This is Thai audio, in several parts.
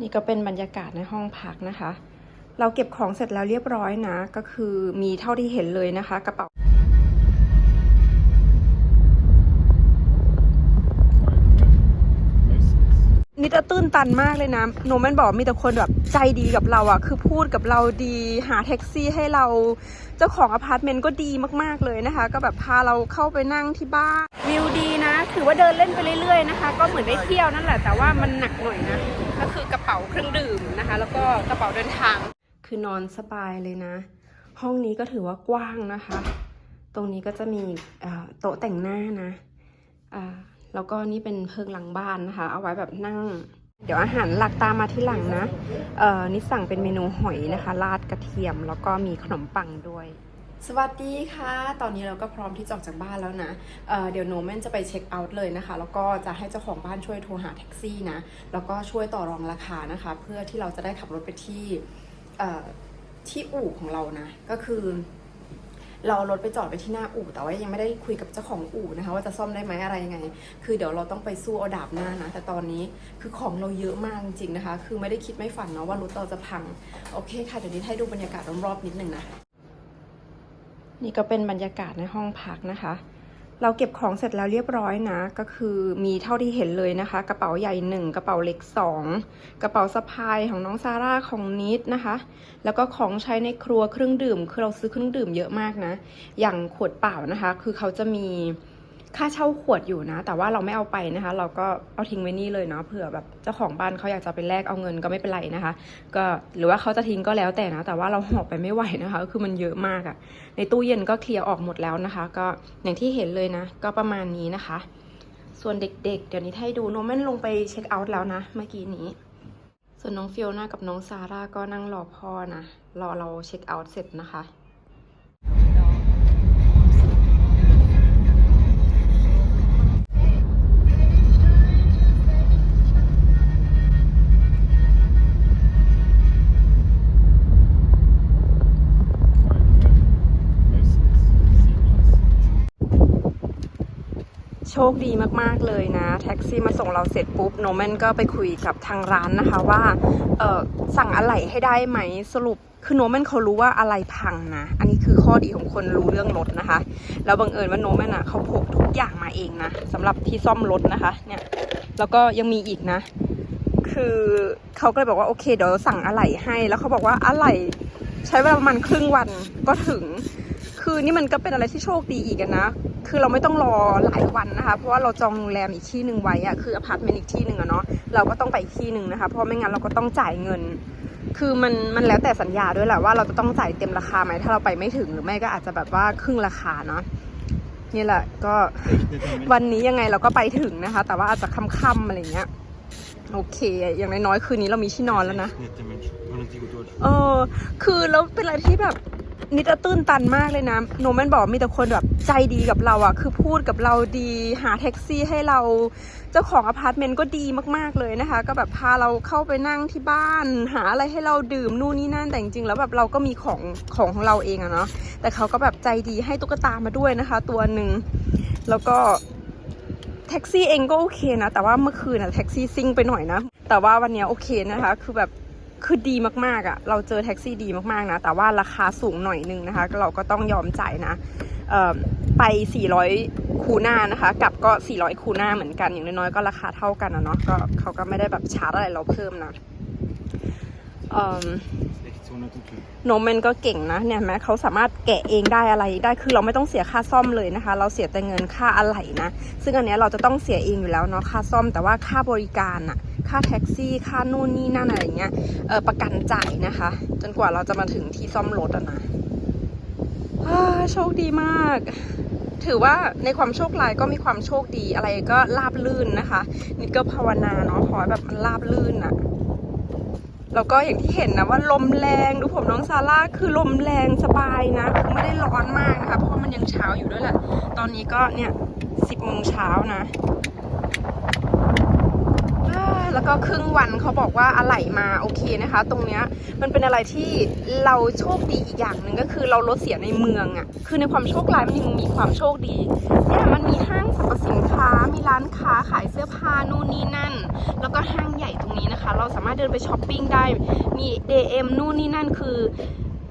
นี่ก็เป็นบรรยากาศในห้องพักนะคะ เราเก็บของเสร็จแล้วเรียบร้อยนะ ก็คือมีเท่าที่เห็นเลยนะคะ กระเป๋านิดจะตื้นตันมากเลยนะโนแมนบอกมีแต่คนแบบใจดีกับเราอะคือพูดกับเราดีหาแท็กซี่ให้เรา เจ้าของอพาร์ตเมนต์ก็ดีมากๆเลยนะคะ ก็แบบพาเราเข้าไปนั่งที่บ้านวิวดีนะ ถือว่าเดินเล่นไปเรื่อยๆนะคะ ก็เหมือนได้เที่ยวนั่นแหละแต่ว่ามันหนักหน่อยนะ ป๋าเครื่องดื่มนะคะ แล้วก็กระเป๋าเดินทาง คือนอนสบายเลยนะ ห้องนี้ก็ถือว่ากว้างนะคะ ตรงนี้ก็จะมีโต๊ะแต่งหน้านะแล้วก็นี่เป็นเพิงหลังบ้านนะคะ เอาไว้แบบนั่ง เดี๋ยวอาหารหลักตามมาที่หลังนะนี่สั่งเป็นเมนูหอยนะคะ ราดกระเทียม แล้วก็มีขนมปังด้วย สวัสดีค่ะ ตอนนี้เราก็พร้อมที่จะออกจากบ้านแล้วนะเเดี๋ยวโนแมนจะไปเช็คเอาท์เลยนะคะ แล้วก็จะให้เจ้าของบ้านช่วยโทรหาแท็กซี่นะ แล้วก็ช่วยต่อรองราคานะคะ เพื่อที่เราจะได้ขับรถไปที่ที่อู่ของเรานะ ก็คือ เรารถไปจอดไว้ที่หน้าอู่ แต่ว่ายังไม่ได้คุยกับเจ้าของอู่นะคะ ว่าจะซ่อมได้ไหมอะไรยังไง คือเดี๋ยวเราต้องไปสู้เอาดาบหน้านะ แต่ตอนนี้คือของเราเยอะมากจริงๆนะคะ คือไม่ได้คิดไม่ฝันเนาะว่ารถเราจะพัง โอเคค่ะ เดี๋ยวนี้ให้ดูบรรยากาศรอบๆนิดนึงนะ นี่ก็เป็นบรรยากาศในห้องพักนะคะ เราเก็บของเสร็จแล้วเรียบร้อยนะ ก็คือมีเท่าที่เห็นเลยนะคะ กระเป๋าใหญ่หนึ่งกระเป๋าเล็กสองกระเป๋าสะพายของน้องซาร่าของนิดนะคะ แล้วก็ของใช้ในครัวเครื่องดื่ม คือเราซื้อเครื่องดื่มเยอะมากนะ อย่างขวดเปล่านะคะ คือเขาจะมี ค่าเช่าขวดอยู่นะ แต่ว่าเราไม่เอาไปนะคะ เราก็เอาทิ้งไว้นี่เลยเนาะเผื่อแบบเจ้าของบ้านเขาอยากจะไปแลกเอาเงินก็ไม่เป็นไรนะคะ ก็หรือว่าเขาจะทิ้งก็แล้วแต่นะ แต่ว่าเราหอบไปไม่ไหวนะคะคือมันเยอะมากอะในตู้เย็นก็เคลียร์ออกหมดแล้วนะคะ ก็อย่างที่เห็นเลยนะ ก็ประมาณนี้นะคะ ส่วนเด็กๆ เดี๋ยวนี้ให้ดูโนแมนลงไปเช็คเอาท์แล้วนะเมื่อกี้นี้ ส่วนน้องฟิโอน่ากับน้องซาร่าก็นั่งรอพ่อนะรอเราเช็คเอาท์เสร็จนะคะ คดีมากๆเลยนะ แท็กซี่มาส่งเราเสร็จปุ๊บโนแมนก็ไปคุยกับทางร้านนะคะว่าเออสั่งอะไหล่ให้ได้ไหมสรุปคือโนแมนเขารู้ว่าอะไรพังนะ อันนี้คือข้อดีของคนรู้เรื่องรถนะคะ แล้วบังเอิญว่าโนแมนอะเขาพกทุกอย่างมาเองนะสำหรับที่ซ่อมรถนะคะเนี่ยแล้วก็ยังมีอีกนะ คือเขาก็เลยบอกว่าโอเคเดี๋ยวสั่งอะไหล่ให้ แล้วเขาบอกว่าอะไหล่ใช้เวลาประมาณครึ่งวันก็ถึง คือนี่มันก็เป็นอะไรที่โชคดีอีกนะ คือเราไม่ต้องรอหลายวันนะคะ เพราะว่าเราจองโรงแรมอีกที่หนึ่งไว้อะคืออพาร์ตเมนต์อีกที่หนึ่งอะเนาะ เราก็ต้องไปอีกที่หนึ่งนะคะ เพราะไม่งั้นเราก็ต้องจ่ายเงิน คือมันมันแล้วแต่สัญญาด้วยแหละว่าเราจะต้องจ่ายเต็มราคาไหมถ้าเราไปไม่ถึงหรือไม่ก็อาจจะแบบว่าครึ่งราคาเนาะนี่แหละก็วันนี้ยังไงเราก็ไปถึงนะคะ แต่ว่าอาจจะค่ำๆอะไรเงี้ยโอเค อย่างน้อยๆคืนนี้เรามีที่นอนแล้วนะเออ คือแล้วเป็นอะไรที่แบบ นิดตื้นตันมากเลยนะโนแมนบอกมีแต่คนแบบใจดีกับเราอะคือพูดกับเราดีหาแท็กซี่ให้เราเจ้าของอพาร์ตเมนต์ก็ดีมาก ๆเลยนะคะ ก็แบบพาเราเข้าไปนั่งที่บ้าน หาอะไรให้เราดื่มนู่นนี่นั่นแต่จริงๆแล้วแบบเราก็มีของของของเราเองอะเนาะแต่เขาก็แบบใจดีให้ตุ๊กตามาด้วยนะคะ ตัวหนึ่งแล้วก็แท็กซี่เองก็โอเคนะ แต่ว่าเมื่อคืนอะแท็กซี่ซิ่งไปหน่อยนะ แต่ว่าวันนี้โอเคนะคะ คือแบบ คือดีมากๆอะเราเจอแท็กซี่ดีมากๆนะ แต่ว่าราคาสูงหน่อยนึงนะคะ เราก็ต้องยอมจ่ายนะไป 400 คูน่านะคะกลับก็ 400 คูน่าเหมือนกัน อย่างน้อยๆ ก็ราคาเท่ากันนะเนาะ ก็เขาก็ไม่ได้แบบชาร์จอะไรเราเพิ่มนะเอ่อ Echt so not okay. โนแมนก็เก่งนะเนี่ยแม้เขาสามารถแกะเองได้อะไรได้คือเราไม่ต้องเสียค่าซ่อมเลยนะคะ เราเสียแต่เงินค่าอะไหล่นะ ซึ่งอันเนี้ยเราจะต้องเสียเองอยู่แล้วเนาะค่าซ่อมแต่ว่าค่าบริการอะค่าแท็กซี่ค่านู่นนี่นั่นอะไรเงี้ยเออประกันจ่ายนะคะ จนกว่าเราจะมาถึงที่ซ่อมรถอะนะโชคดีมาก ถือว่าในความโชคร้ายก็มีความโชคดีอะไรก็ราบลื่นนะคะ นิดก็ภาวนาเนาะขอแบบมันราบลื่นอะ แล้วก็อย่างที่เห็นนะว่าลมแรงดูผมน้องซาร่าคือลมแรงสบายนะคือไม่ได้ร้อนมากนะคะเพราะว่ามันยังเช้าอยู่ด้วยแหละ ตอนนี้ก็เนี่ยสิบโมงเช้านะ แล้วก็ครึ่งวันเขาบอกว่าอะไหล่มาโอเคนะคะ ตรงเนี้ยมันเป็นอะไรที่เราโชคดีอีกอย่างหนึ่งก็คือเราลดเสียในเมืองอะ่ะคือในความโชคร้ายมันยังมีความโชคดีเนี่ยมันมีห้างสรรพสินค้ามีร้านค้าขายเสื้อผ้านู่นนี่นั่น แล้วก็ห้างใหญ่ตรงนี้นะคะ เราสามารถเดินไปช้อปปิ้งได้มี DM นู่นนี่นั่นคือ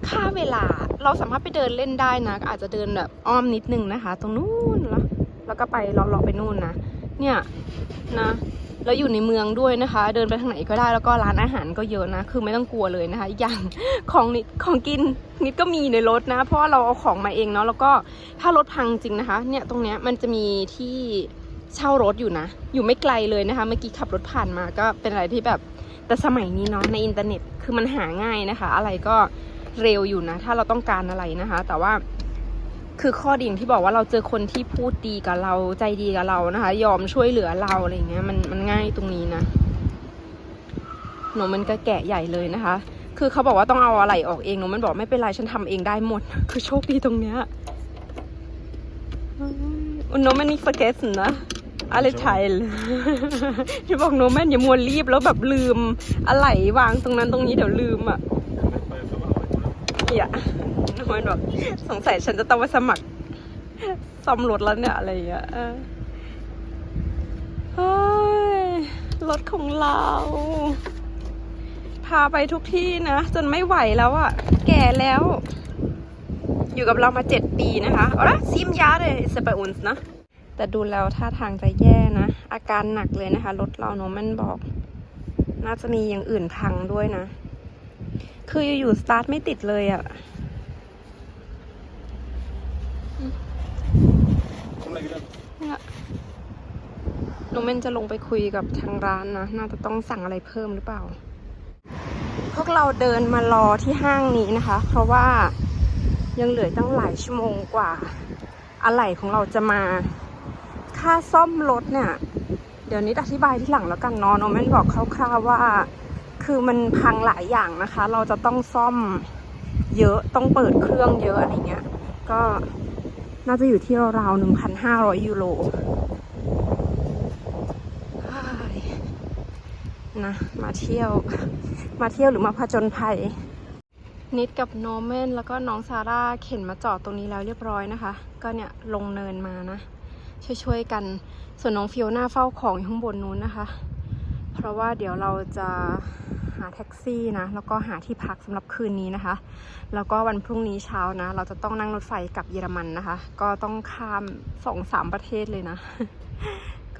ค่าเวลาเราสามารถไปเดินเล่นได้นะ อาจจะเดินแบบอ้อมนิดนึงนะคะ ตรงนู้นแล้วแล้วก็ไปเลาะๆไปนู่นนะเนี่ยนะ แล้วอยู่ในเมืองด้วยนะคะ เดินไปทางไหนก็ได้แล้วก็ร้านอาหารก็เยอะนะ คือไม่ต้องกลัวเลยนะคะอีกอย่างของนิดของกินนิดก็มีในรถนะ เพราะเราเอาของมาเองเนาะแล้วก็ถ้ารถพังจริงนะคะ เนี่ยตรงเนี้ยมันจะมีที่เช่ารถอยู่นะ อยู่ไม่ไกลเลยนะคะ เมื่อกี้ขับรถผ่านมาก็เป็นอะไรที่แบบแต่สมัยนี้เนาะในอินเทอร์เน็ตคือมันหาง่ายนะคะ อะไรก็เร็วอยู่นะ ถ้าเราต้องการอะไรนะคะ แต่ว่า คือข้อดีอย่างที่บอกว่าเราเจอคนที่พูดดีกับเราใจดีกับเรานะคะ ยอมช่วยเหลือเราอะไรเงี้ยมันมันง่ายตรงนี้นะหนูมันก็แกะใหญ่เลยนะคะ คือเขาบอกว่าต้องเอาอะไรออกเองหนูมันบอกไม่เป็นไรฉันทำเองได้หมด คือโชคดีตรงเนี้ยอุนโนมันนี่ฟเกสนะอะไรไทยลยที่บอกโนแมนอย่ามัวรีบแล้วแบบลืม อะไรวางตรงนั้นตรงนี้เดี๋ยวลืมอะ อย่าทำไมแบบสงสัยฉันจะต้องไปสมัครซ่อมรถแล้วเนี่ยอะไรอย่างเงี้ยเออเฮ้ยรถของเรา พาไปทุกที่นะ จนไม่ไหวแล้วอะแก่แล้ว อยู่กับเรามาเจ็ดปีนะคะเอาละซิมยาเลยสเปอุนส์นะแต่ดูแล้วท่าทางจะแย่นะ อาการหนักเลยนะคะ รถเราโนมันบอก น่าจะมีอย่างอื่นพังด้วยนะ คืออยู่ๆสตาร์ทไม่ติดเลยอะ่ะ Kom lägger den. เนี่ยโนเมนจะลงไปคุยกับทางร้านนะ น่าจะต้องสั่งอะไรเพิ่มหรือเปล่า พวกเราเดินมารอที่ห้างนี้นะคะ เพราะว่ายังเหลือตั้งหลายชั่วโมงกว่า อะไหล่ของเราจะมา ค่าซ่อมรถเนี่ย เดี๋ยวนี้อธิบายที่หลังแล้วกันเนาะโนเมนบอกคร่าวๆว่า คือมันพังหลายอย่างนะคะ เราจะต้องซ่อมเยอะต้องเปิดเครื่องเยอะอะไรเงี้ย ก็น่าจะอยู่ที่ราวๆ1,500ยูโรเฮ้ยนะมาเที่ยวมาเที่ยวหรือมาผจญภัย นิดกับโนเมนแล้วก็น้องซาร่าเข็นมาจอดตรงนี้แล้วเรียบร้อยนะคะ ก็เนี่ยลงเนินมานะ ช่วยๆกันส่วนน้องฟิโอน่าเฝ้าของอยู่ข้างบนนู้นนะคะ เพราะว่าเดี๋ยวเราจะหาแท็กซี่นะ แล้วก็หาที่พักสำหรับคืนนี้นะคะ แล้วก็วันพรุ่งนี้เช้านะ เราจะต้องนั่งรถไฟกลับเยอรมันนะคะ ก็ต้องข้ามสองสามประเทศเลยนะ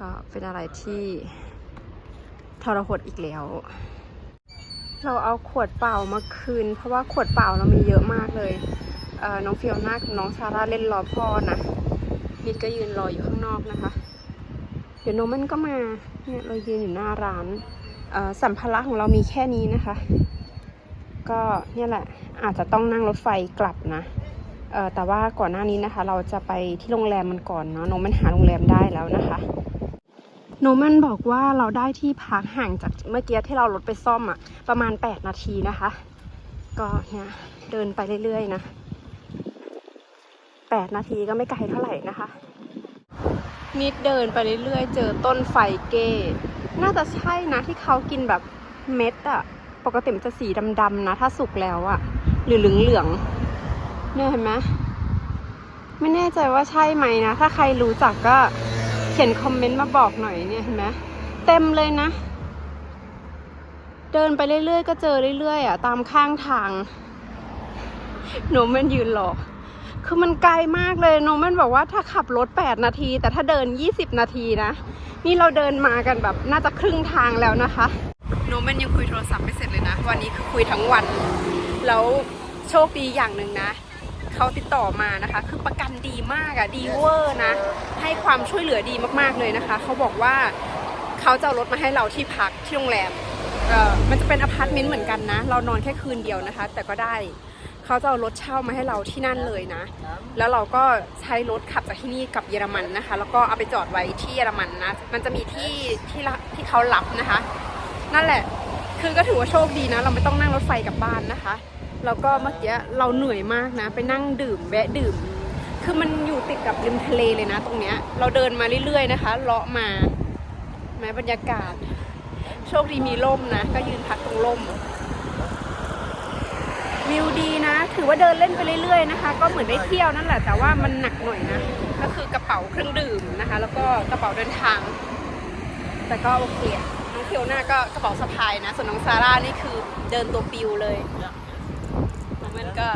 ก็เป็นอะไรที่ทรหดอีกแล้ว เราเอาขวดเปล่ามาคืน เพราะว่าขวดเปล่าเรามีเยอะมากเลยเน้องฟิโอนากับน้องซาร่าเล่นรอพ่อนะนิดก็ยืนรออยู่ข้างนอกนะคะ เดี๋ยวโนมันก็มาเนี่ยเรายืนอยู่หน้าร้านสัมภาระของเรามีแค่นี้นะคะ ก็เนี่ยแหละอาจจะต้องนั่งรถไฟกลับนะแต่ว่าก่อนหน้านี้นะคะ เราจะไปที่โรงแรมมันก่อนเนาะโนมันหาโรงแรมได้แล้วนะคะโนมันบอกว่าเราได้ที่พักห่างจากเมื่อกี้ที่เรารถไปซ่อมอะประมาณ 8 นาทีนะคะ ก็เนี่ยเดินไปเรื่อยๆนะ 8 นาทีก็ไม่ไกลเท่าไหร่นะคะ นิดเดินไปเรื่อยๆ เจอต้นไฟเก้ น่าจะใช่นะที่เขากินแบบเม็ดอะปกติมันจะสีดำๆนะ ถ้าสุกแล้วอะหรือเหลืองๆเนี่ยเห็นไหมไม่แน่ใจว่าใช่ไหมนะ ถ้าใครรู้จักก็เขียนคอมเมนต์มาบอกหน่อยเนี่ยเห็นไหมเต็มเลยนะ เดินไปเรื่อยๆ ก็เจอเรื่อยๆอะตามข้างทาง หนูมันยืนรอก คือมันไกลมากเลยโนมันบอกว่าถ้าขับรถ 8 นาที แต่ถ้าเดิน 20 นาทีนะ นี่เราเดินมากันแบบน่าจะครึ่งทางแล้วนะคะโนมันยังคุยโทรศัพท์ไม่เสร็จเลยนะ วันนี้คือคุยทั้งวัน แล้วโชคดีอย่างหนึ่งนะ เขาติดต่อมานะคะ คือประกันดีมากอะดีเวอร์นะ ให้ความช่วยเหลือดีมากๆเลยนะคะ เขาบอกว่าเขาจะารถมาให้เราที่พักที่โรงแรม เออมันจะเป็นอพาร์ตเมนต์เหมือนกันนะ เรานอนแค่คืนเดียวนะคะ แต่ก็ได้ เขาจะเอารถเช่ามาให้เราที่นั่นเลยนะ แล้วเราก็ใช้รถขับจากที่นี่กับเยอรมันนะคะ แล้วก็เอาไปจอดไว้ที่เยอรมันนะ มันจะมีที่ที่ที่เขารับนะคะ นั่นแหละ คือก็ถือว่าโชคดีนะ เราไม่ต้องนั่งรถไฟกลับบ้านนะคะ แล้วก็เมื่อกี้เราเหนื่อยมากนะ ไปนั่งดื่มแวะดื่ม คือมันอยู่ติดกับริมทะเลเลยนะ ตรงเนี้ย เราเดินมาเรื่อยๆนะคะ เลาะมาแม้บรรยากาศ โชคดีมีร่มนะ ก็ยืนพักตรงร่ม วิวดีนะ ถือว่าเดินเล่นไปเรื่อยๆนะคะ ก็เหมือนได้เที่ยวนั่นแหละ แต่ว่ามันหนักหน่อยนะ ก็คือกระเป๋าเครื่องดื่มนะคะ แล้วก็กระเป๋าเดินทาง แต่ก็โอเคน้องเฟียวหน้าก็กระเป๋าสะพายนะ ส่วนน้องซาร่านี่คือเดินตัวปิวเลยมันก็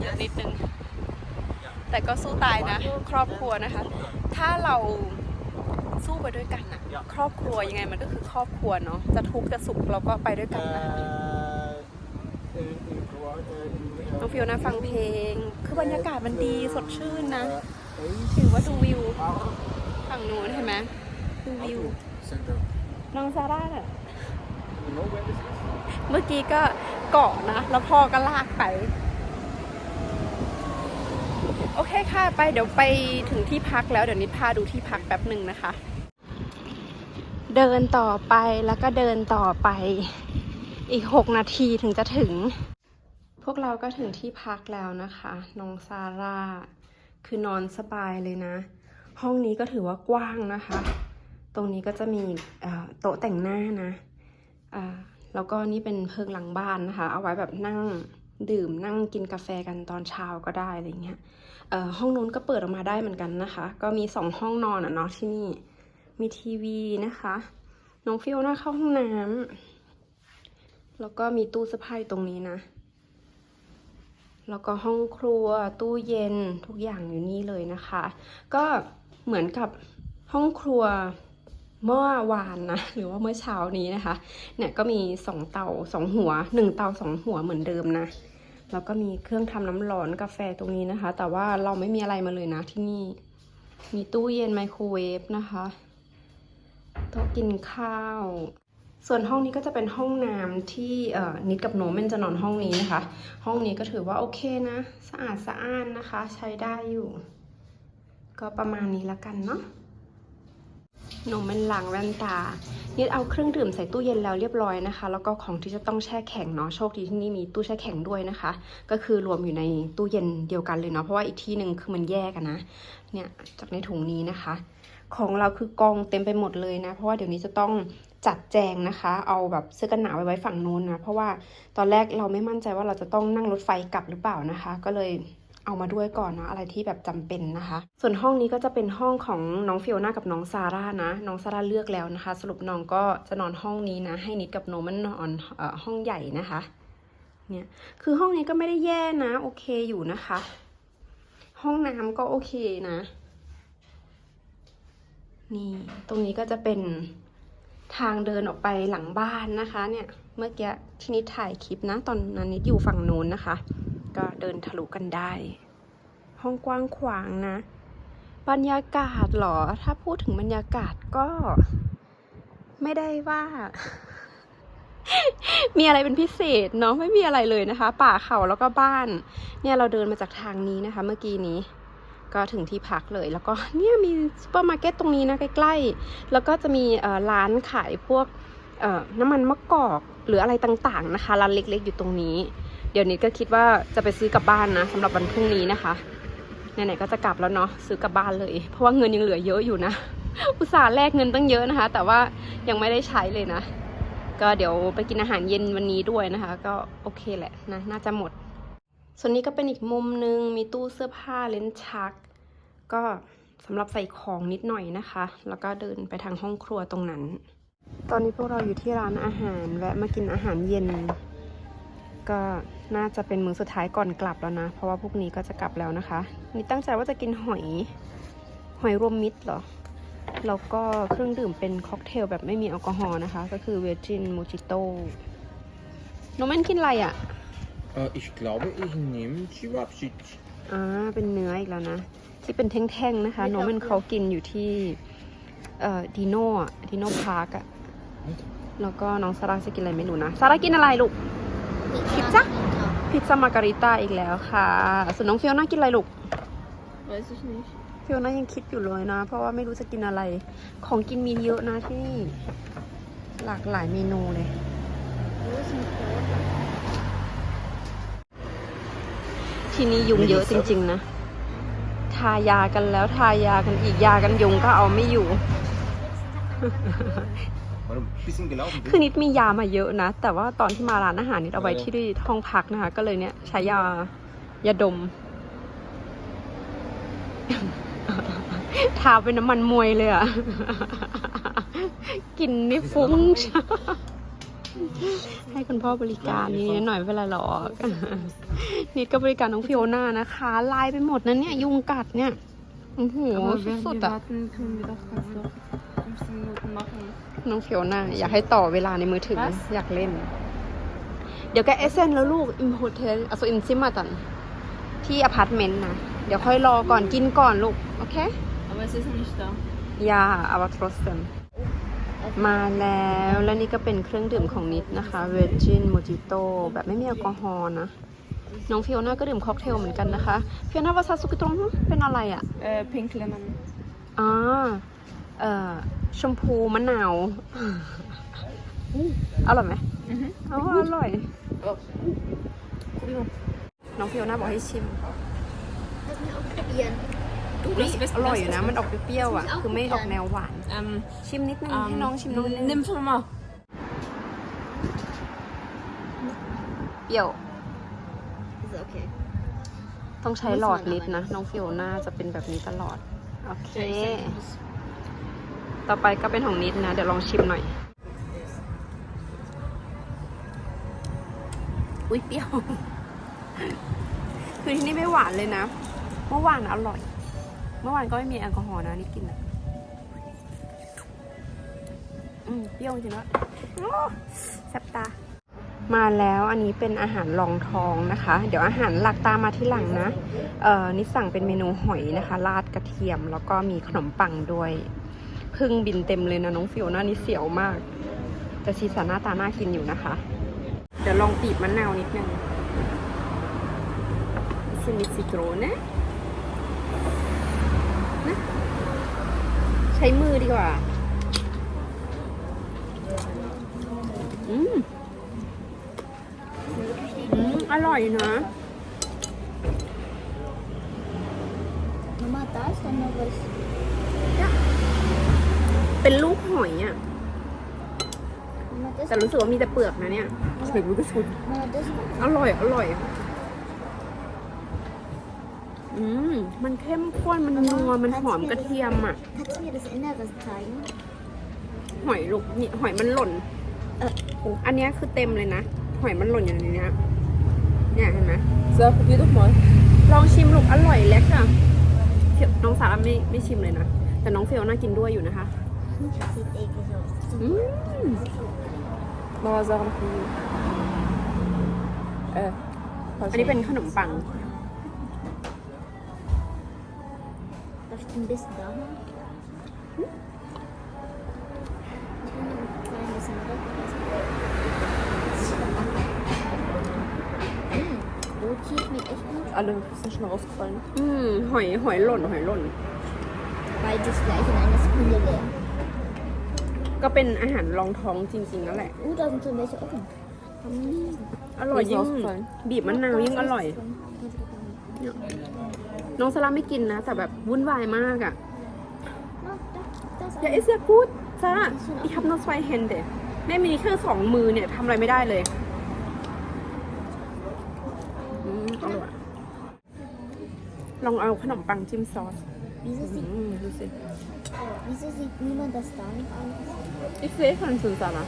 เยอะนิดนึง แต่ก็สู้ตายนะ ครอบครัวนะคะ ถ้าเราสู้ไปด้วยกันนะครอบครัวยังไงมันก็คือครอบครัวเนาะจะทุกข์จะสุขเราก็ไปด้วยกันนะ น้องฟิวนะฟังเพลง คือบรรยากาศมันดีสดชื่นนะ ถือว่าดูวิว ฝั่งนู้นเห็นไหมดูวิว น้องซาร่าน่ะเมื่อกี้ก็เกาะนะ แล้วพ่อก็ลากไป โอเคค่ะ ไปเดี๋ยวไปถึงที่พักแล้วเดี๋ยวนิดพาดูที่พักแป๊บหนึ่งนะคะ เดินต่อไปแล้วก็เดินต่อไป อีกหกนาทีถึงจะถึง พวกเราก็ถึงที่พักแล้วนะคะ น้องซาร่า คือนอนสบายเลยนะ ห้องนี้ก็ถือว่ากว้างนะคะ ตรงนี้ก็จะมีโต๊ะแต่งหน้านะแล้วก็นี่เป็นเพิงหลังบ้านนะคะ เอาไว้แบบนั่งดื่มนั่งกินกาแฟกันตอนเช้าก็ได้อะไรเงี้ยห้องนู้นก็เปิดออกมาได้เหมือนกันนะคะ ก็มีสองห้องนอนอะเนาะที่นี่ มีทีวีนะคะ น้องฟิโอน่าเข้าห้องน้ำแล้วก็มีตู้เสื้อผ้ายตรงนี้นะ แล้วก็ห้องครัวตู้เย็นทุกอย่างอยู่นี่เลยนะคะ ก็เหมือนกับห้องครัวเมื่อวานนะหรือว่าเมื่อเช้านี้นะคะ เนี่ยก็มีสองเตาสองหัวหนึ่งเตาสองหัวเหมือนเดิมนะแล้วก็มีเครื่องทำน้ำร้อนกาแฟตรงนี้นะคะ แต่ว่าเราไม่มีอะไรมาเลยนะที่นี่ มีตู้เย็นไมโครเวฟนะคะโต๊ะกินข้าว ส่วนห้องนี้ก็จะเป็นห้องน้ำที่นิดกับโนมมันจะนอนห้องนี้นะคะ ห้องนี้ก็ถือว่าโอเคนะ สะอาดสะอ้านนะคะ ใช้ได้อยู่ ก็ประมาณนี้ละกันเนาะโนมมันล้างแว่นตานิดเอาเครื่องดื่มใส่ตู้เย็นแล้วเรียบร้อยนะคะ แล้วก็ของที่จะต้องแช่แข็งเนาะโชคดีที่นี่มีตู้แช่แข็งด้วยนะคะ ก็คือรวมอยู่ในตู้เย็นเดียวกันเลยเนาะเพราะว่าอีกที่หนึ่งคือมันแยกกันนะเนี่ยจากในถุงนี้นะคะ ของเราคือกองเต็มไปหมดเลยนะ เพราะว่าเดี๋ยวนี้จะต้อง จัดแจงนะคะ เอาแบบเสื้อกันหนาวไว้ไว้ฝั่งนู้นนะ เพราะว่าตอนแรกเราไม่มั่นใจว่าเราจะต้องนั่งรถไฟกลับหรือเปล่านะคะ ก็เลยเอามาด้วยก่อนเนาะอะไรที่แบบจำเป็นนะคะ ส่วนห้องนี้ก็จะเป็นห้องของน้องฟิโอน่ากับน้องซาร่านะ น้องซาร่าเลือกแล้วนะคะ สรุปน้องก็จะนอนห้องนี้นะ ให้นิดกับโนมันนอนอห้องใหญ่นะคะ เนี่ยคือห้องนี้ก็ไม่ได้แย่นะ โอเคอยู่นะคะ ห้องน้ำก็โอเคนะ นี่ตรงนี้ก็จะเป็น ทางเดินออกไปหลังบ้านนะคะ เนี่ยเมื่อกี้ที่นิดถ่ายคลิปนะ ตอนนั้นนิดอยู่ฝั่งโน้นนะคะ ก็เดินทะลุกันได้ ห้องกว้างขวางนะ บรรยากาศหรอ ถ้าพูดถึงบรรยากาศก็ ไม่ได้ว่า มีอะไรเป็นพิเศษเนาะไม่มีอะไรเลยนะคะ ป่าเขาแล้วก็บ้าน เนี่ยเราเดินมาจากทางนี้นะคะ เมื่อกี้นี้ ก็ถึงที่พักเลย แล้วก็เนี่ยมีซูเปอร์มาร์เก็ตตรงนี้นะใกล้ๆ แล้วก็จะมีร้านขายพวกน้ำมันมะกอกหรืออะไรต่างๆนะคะร้านเล็กๆอยู่ตรงนี้ เดี๋ยวนี้ก็คิดว่าจะไปซื้อกลับบ้านนะสำหรับวันพรุ่งนี้นะคะไหนๆก็จะกลับแล้วเนาะซื้อกลับบ้านเลย เพราะว่าเงินยังเหลือเยอะอยู่นะ อุตส่าห์แลกเงินตั้งเยอะนะคะ แต่ว่ายังไม่ได้ใช้เลยนะ ก็เดี๋ยวไปกินอาหารเย็นวันนี้ด้วยนะคะ ก็โอเคแหละนะน่าจะหมด ส่วนนี้ก็เป็นอีกมุมนึงมีตู้เสื้อผ้าเลนชัก ก็สำหรับใส่ของนิดหน่อยนะคะ แล้วก็เดินไปทางห้องครัวตรงนั้น ตอนนี้พวกเราอยู่ที่ร้านอาหารแวะมากินอาหารเย็น ก็น่าจะเป็นมื้อสุดท้ายก่อนกลับแล้วนะ เพราะว่าพวกนี้ก็จะกลับแล้วนะคะ นี่ตั้งใจว่าจะกินหอย หอยรวมมิตรเหรอ แล้วก็เครื่องดื่มเป็นค็อกเทลแบบไม่มีแอลกอฮอล์นะคะ ก็คือเวจินมูจิโต้โนแมนกินอะไรอะ Äh, ich glaube, ich nehme Chibabsit. อ่าเป็นเนื้ออีกแล้วนะ ที่เป็นแท่งๆนะคะโนมันเขากินอยู่ที่เอ่อดีโน่อะดีโน่พาร์กอะแล้วก็น้องซาร่าจะกินอะไรไม่รู้นะซาร่ากินอะไรลูกพิซซ่าพิซซ่ามาการิต้าอีกแล้วค่ะส่วนน้องฟิโอน่ากินอะไรลูก Weiß ich nicht. ฟิโอน่ายังคิดอยู่เลยนะ เพราะว่าไม่รู้จะกินอะไร ของกินมีเยอะนะที่นี่หลากหลายเมนูเลย ที่นี่ยุงเยอะจริง ๆ นะ ทายากันแล้วทายากันอีกยากันยุงก็เอาไม่อยู่ weil du ein bisschen gelaufen คือ bist. นิดมียามาเยอะนะ แต่ว่าตอนที่มาร้านอาหารนิดเอาไว้ที่ห้องพักนะคะ ก็เลยเนี่ยใช้ยายาดม ทาเป็นน้ำมันมวยเลยอะกินนี่ฟุ้ง ให้คุณพ่อบริการนี่หน่อยไม่เป็นไรหรอกนิดก็บริการน้องฟิโอน่านะคะลายไปหมดนะเนี่ยยุงกัดเนี่ยโอ้โห Aber während สุด wir ๆอะ warten, können wir doch also 15 Minuten machen. น้องฟิโอน่าอยากให้ต่อเวลาในมือถือ Was? อยากเล่น เดี๋ยวแกเอเซนแล้วลูกอิมโฮเทลอ so อินซิมาตันที่อพาร์ตเมนต์นะ เดี๋ยวค่อยรอก่อนกินก่อนลูก โอเค Aber es ist nicht da. ยาอาวาทรสเซม มาแล้วและนี่ก็เป็นเครื่องดื่มของนิดนะคะเวจินโมจิโตแบบไม่มีแอลกอฮอล์นะ น้องฟิโอน่าก็ดื่มค็อกเทลเหมือนกันนะคะฟิโอน่าวาซาสุกิตรงเป็นอะไรอะ Äh, Pink Lemon. อ่าเอ่อชมพูมะนาวอร่อยไหม Mhm. อ๋ออร่อย Oh. Probier mal. น้องฟิโอน่าบอกให้ชิม Lass mich auch probieren. Du, อุ๊ย das ist อร่อยอยู่นะ มันออกเปรี้ยวๆอะเอาคือไม่ออกแนวหวาน Ähm, ชิมนิดนึง ähm, ให้น้องชิมน้องนิดนึง Nimm schon mal. เปรี้ยว Ist okay. ต้องใช้หลอดลิตรนะ น้องฟิโอน่าจะเป็นแบบนี้ตลอด โอเค Ja, ich sag das. ต่อไปก็เป็นของนิดนะ เดี๋ยวลองชิมหน่อย อุ้ยเปรี้ยว คือที่นี่ไม่หวานเลยนะ เมื่อวานอร่อย เมื่อวานก็ไม่มีแอลกอฮอล์นะนี่กินนะอืมเปรี้ยวจริงแล้วแซ่บตา มาแล้วอันนี้เป็นอาหารรองท้องนะคะ เดี๋ยวอาหารหลักตามมาที่หลังนะ เอ่อนี่สั่งเป็นเมนูหอยนะคะ ราดกระเทียมแล้วก็มีขนมปังด้วยพึ่งบินเต็มเลยนะน้องฟิวหน้านี่เสียวมาก แต่สีสันหน้าตาน่ากินอยู่นะคะ เดี๋ยวลองปีบมะนาวนิดนึงซิมิซิโตรนะนะ ใช้มือดีกว่า อืมอืมอร่อยนะ Mama, da ist doch noch was. เป็นลูกหอยอะ Mama, das, แต่รู้สึกว่ามีแต่เปลือกนะเนี่ยเผ็ดมันก็สุด Mama, das อร่อย อร่อย อืมมันเข้มข้นมันนัวมันหอมกระเทียมอะ Kannst du mir das Innere zeigen? หอยลูกนี่หอยมันหล่น เออโอ้อันเนี้ยคือเต็มเลยนะ หอยมันหล่นอยู่ในเนี้ยเนี่ยเห็นไหม So, probier doch mal. ลองชิมลูกอร่อยเล็กอะเดี๋ยวน้องสาระไม่ไม่ชิมเลยนะ แต่น้องเฟลน่ากินด้วยอยู่นะคะ Das sieht eklig aus. อืม Mama, Sachen probieren. Äh, อันนี้เป็นขนมปัง hier schmeckt echt gut. alle sind schon rausgefallen. อืมหอยหอยหล่นหอยหล่น Beides gleich in einer Sekunde leer. ก็เป็นอาหารรองท้องจริงๆนั่นแหละ Uh, da sind schon welche offen. อร่อยยิ่ง Mir ist rausgefallen. บีบมะนาวยิ่งอร่อย น้องสลาไม่กินนะ แต่แบบวุ่นวายมากอะ Na, da, da ist อย่า einer. เอเซียกูดซาร่าอีฮับโนสไฟเฮนเดแม่มีแค่สองมือเนี่ยทำอะไรไม่ได้เลยอืมอร่อยลองเอาขนมปังจิ้มซอส Wieso อื sieht, มดูสิ wieso sieht niemand das da nicht an? อีเฟสคนสุนซาร่า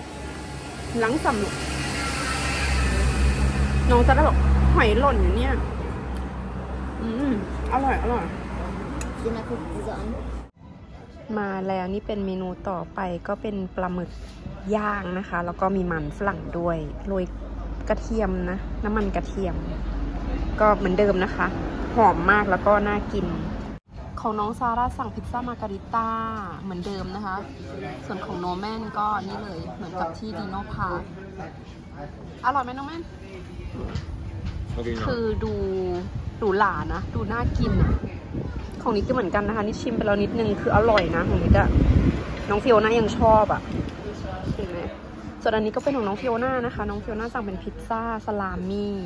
หลังสำลุกน้องซาร่าบอกหอยหล่นอยู่เนี่ยอืม อร่อย อร่อย Sina guckt sie so an. มาแล้วนี่เป็นเมนูต่อไปก็เป็นปลาหมึกย่างนะคะ แล้วก็มีมันฝรั่งด้วยโรยกระเทียมนะ น้ำมันกระเทียม ก็เหมือนเดิมนะคะ หอมมากแล้วก็น่ากิน ของน้องซาร่าสั่งพิซซ่ามาการิต้าเหมือนเดิมนะคะ ส่วนของโนแมนก็นี่เลยเหมือนกับที่ดีโนพาร์คอร่อยไหมน้องแมน Original. คือดู หรูหรานะ ดูน่ากินนะของนี้ก็เหมือนกันนะคะ นี่ชิมไปแล้วนิดนึงคืออร่อยนะของนี้อะน้องฟิโอน่ายังชอบอะเห็นไหมส่วนอันนี้ก็เป็นของน้องฟิโอน่านะคะ น้องฟิโอน่าสั่งเป็นพิซซ่าสลามี่